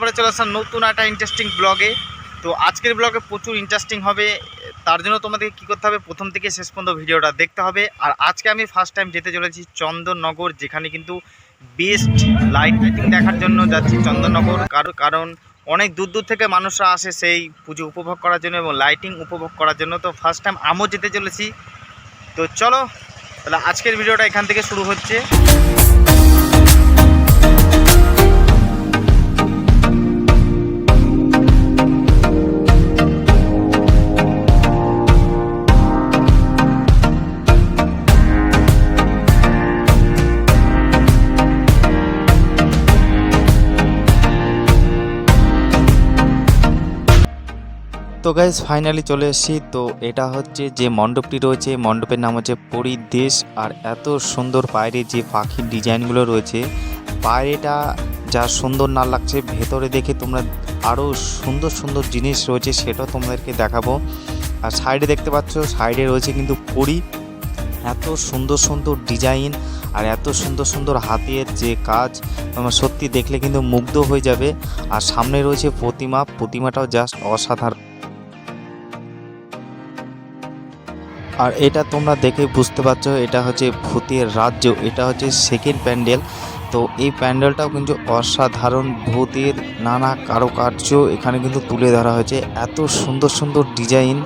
করে চলে আসলাম নতুন একটা ইন্টারেস্টিং ব্লগে তো আজকের ব্লগে প্রচুর ইন্টারেস্টিং হবে। তার জন্য তোমাদেরকে কী করতে হবে? প্রথম থেকে শেষ পর্যন্ত ভিডিওটা দেখতে হবে। আর আজকে আমি ফার্স্ট টাইম যেতে চলেছি চন্দননগর, যেখানে কিন্তু বেস্ট লাইট লাইটিং দেখার জন্য যাচ্ছি চন্দননগর। কারণ কারণ অনেক দূর দূর থেকে মানুষরা আসে সেই পুজো উপভোগ করার জন্য এবং লাইটিং উপভোগ করার জন্য। তো ফার্স্ট টাইম আমিও যেতে চলেছি। তো চলো, তাহলে আজকের ভিডিওটা এখান থেকে শুরু হচ্ছে। তো গাইজ ফাইনালি চলে এসেছি। তো এটা হচ্ছে যে মণ্ডপটি রয়েছে মণ্ডপের নাম হচ্ছে পরিদেশ। আর এত সুন্দর বাইরে যে পাখির ডিজাইনগুলো রয়েছে বাইরেটা যা সুন্দর না লাগছে, ভেতরে দেখে তোমরা আরও সুন্দর সুন্দর জিনিস রয়েছে, সেটাও তোমাদেরকে দেখাবো। আর সাইডে দেখতে পাচ্ছ, সাইডে রয়েছে কিন্তু পরি। এত সুন্দর সুন্দর ডিজাইন আর এত সুন্দর সুন্দর হাতের যে কাজ, তোমরা সত্যি দেখলে কিন্তু মুগ্ধ হয়ে যাবে। আর সামনে রয়েছে প্রতিমা, প্রতিমাটাও জাস্ট অসাধারণ। আর এটা তোমরা দেখে বুঝতে পারছ, এটা হচ্ছে ভূতের রাজ্য, এটা হচ্ছে সেকেন্ড প্যান্ডেল তো এই প্যান্ডেলটাও কিন্তু অসাধারণ ভূতের নানা কারুকার্য এখানে কিন্তু তুলে ধরা হয়েছে। এত সুন্দর সুন্দর ডিজাইন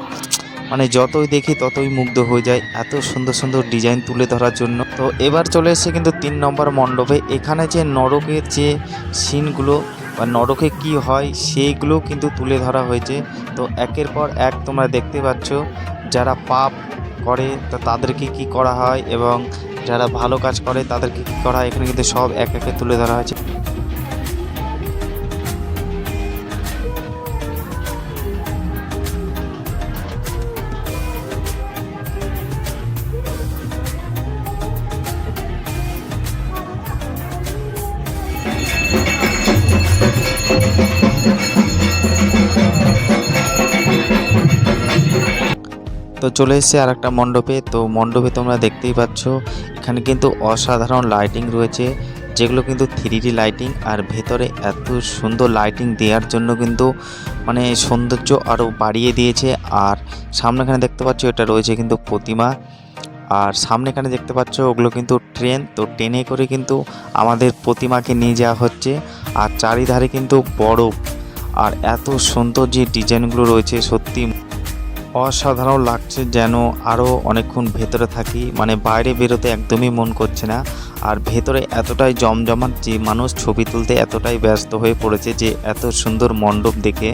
মানে যতই দেখি ততই মুগ্ধ হয়ে যায় এত সুন্দর সুন্দর ডিজাইন তুলে ধরার জন্য। তো এবার চলে এসেছে কিন্তু তিন নম্বর মণ্ডপে। এখানে যে নরকের যে সিনগুলো বা নরকে কি হয়, সেইগুলো কিন্তু তুলে ধরা হয়েছে। তো একের পর এক তোমরা দেখতে পাচ্ছ, যারা পাপ করে, তো তাদেরকে কি করা হয় এবং যারা ভালো কাজ করে, তাদেরকে কি করা হয়? এখানে কিন্তু সব এক একে তুলে ধরা হয়েছে। তো চলে এসেছে আর একটা মণ্ডপে। তো মণ্ডপে তোমরা দেখতেই পাচ্ছ, এখানে কিন্তু অসাধারণ লাইটিং রয়েছে, যেগুলো কিন্তু থ্রি লাইটিং আর ভেতরে এত সুন্দর লাইটিং দেওয়ার জন্য কিন্তু মানে সৌন্দর্য আরও বাড়িয়ে দিয়েছে। আর সামনে এখানে দেখতে পাচ্ছ, এটা রয়েছে কিন্তু প্রতিমা। আর সামনে এখানে দেখতে পাচ্ছ, ওগুলো কিন্তু ট্রেন তো ট্রেনে করে কিন্তু আমাদের প্রতিমাকে নিয়ে যাওয়া হচ্ছে। আর চারিধারে কিন্তু বরফ। আর এত সুন্দর যে ডিজাইনগুলো রয়েছে, সত্যি অসাধারণ লাগছে যেন আরও অনেকক্ষণ ভেতরে থাকি। মানে বাইরে বেরোতে একদমই মন করছে না। আর ভেতরে এতটাই জমজমাট যে মানুষ ছবি তুলতে এতটাই ব্যস্ত হয়ে পড়েছে যে এত সুন্দর মণ্ডপ দেখে।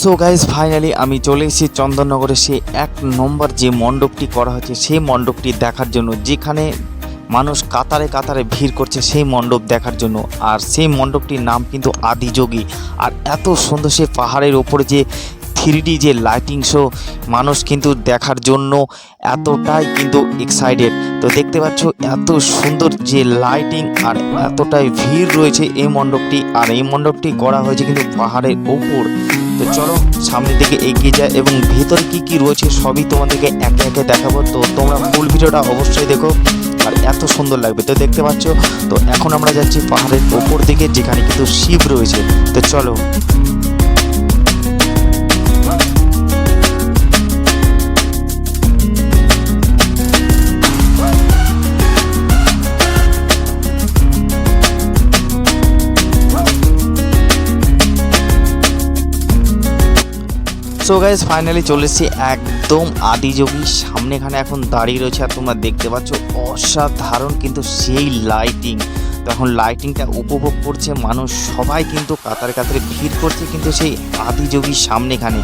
সো গাইজ ফাইনালি আমি চলে এসেছি চন্দননগরে সে এক নম্বর যে মণ্ডপটি করা হয়েছে, সেই মণ্ডপটি দেখার জন্য, যেখানে মানুষ কাতারে কাতারে ভিড় করছে সেই মণ্ডপ দেখার জন্য। আর সেই মণ্ডপটির নাম কিন্তু আদিযোগী আর এত সুন্দর সে পাহাড়ের ওপরে যে থ্রি যে লাইটিং শো মানুষ কিন্তু দেখার জন্য এতটাই কিন্তু এক্সাইটেড তো দেখতে পাচ্ছ এত সুন্দর যে লাইটিং আর এতটাই ভিড় রয়েছে এই মণ্ডপটি। আর এই মণ্ডপটি করা হয়েছে কিন্তু পাহাড়ের ওপর। তো চলো, সামনের দিকে এগিয়ে যায় এবং ভেতরে কি কি রয়েছে সবই তোমাদেরকে একে একে দেখাবো। তো তোমরা ফুল ভিডিওটা অবশ্যই দেখো, আর এত সুন্দর লাগবে। তো দেখতে পাচ্ছ, তো এখন আমরা যাচ্ছি পাহাড়ের ওপর দিকে, যেখানে কিন্তু শিব রয়েছে। তো চলো। সো গাইজ ফাইনালি চলে এসেছি একদম আদিযোগী সামনে এখানে এখন দাঁড়িয়ে রয়েছে আর তোমরা দেখতে পাচ্ছ অসাধারণ কিন্তু সেই লাইটিং তখন লাইটিংটা উপভোগ করছে মানুষ, সবাই কিন্তু কাতারে কাতারে ভিড় করছে কিন্তু সেই আদিযোগীর সামনে এখানে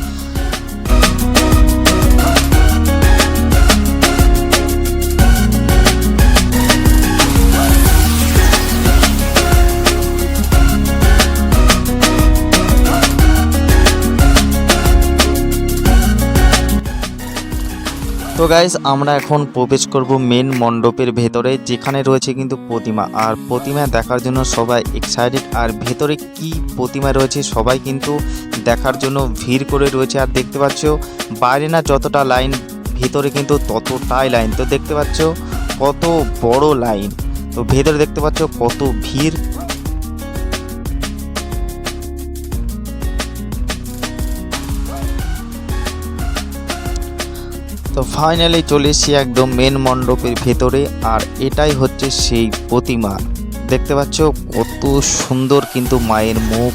তো গাইস আমরা এখন প্রবেশ করব মেন মণ্ডপের ভেতরে, যেখানে রয়েছে কিন্তু প্রতিমা। আর প্রতিমা দেখার জন্য সবাই এক্সাইটেড আর ভেতরে কি প্রতিমা রয়েছে সবাই কিন্তু দেখার জন্য ভিড় করে রয়েছে। আর দেখতে পাচ্ছ, বাইরে না যতটা লাইন ভিতরে কিন্তু ততটাই লাইন তো দেখতে পাচ্ছ, কত বড় লাইন তো ভেতরে দেখতে পাচ্ছ কত ভিড়। তো ফাইনালি চলে এসেছি একদম মেন মণ্ডপের ভেতরে, আর এটাই হচ্ছে সেই প্রতিমা। দেখতে পাচ্ছ, কত সুন্দর কিন্তু মায়ের মুখ।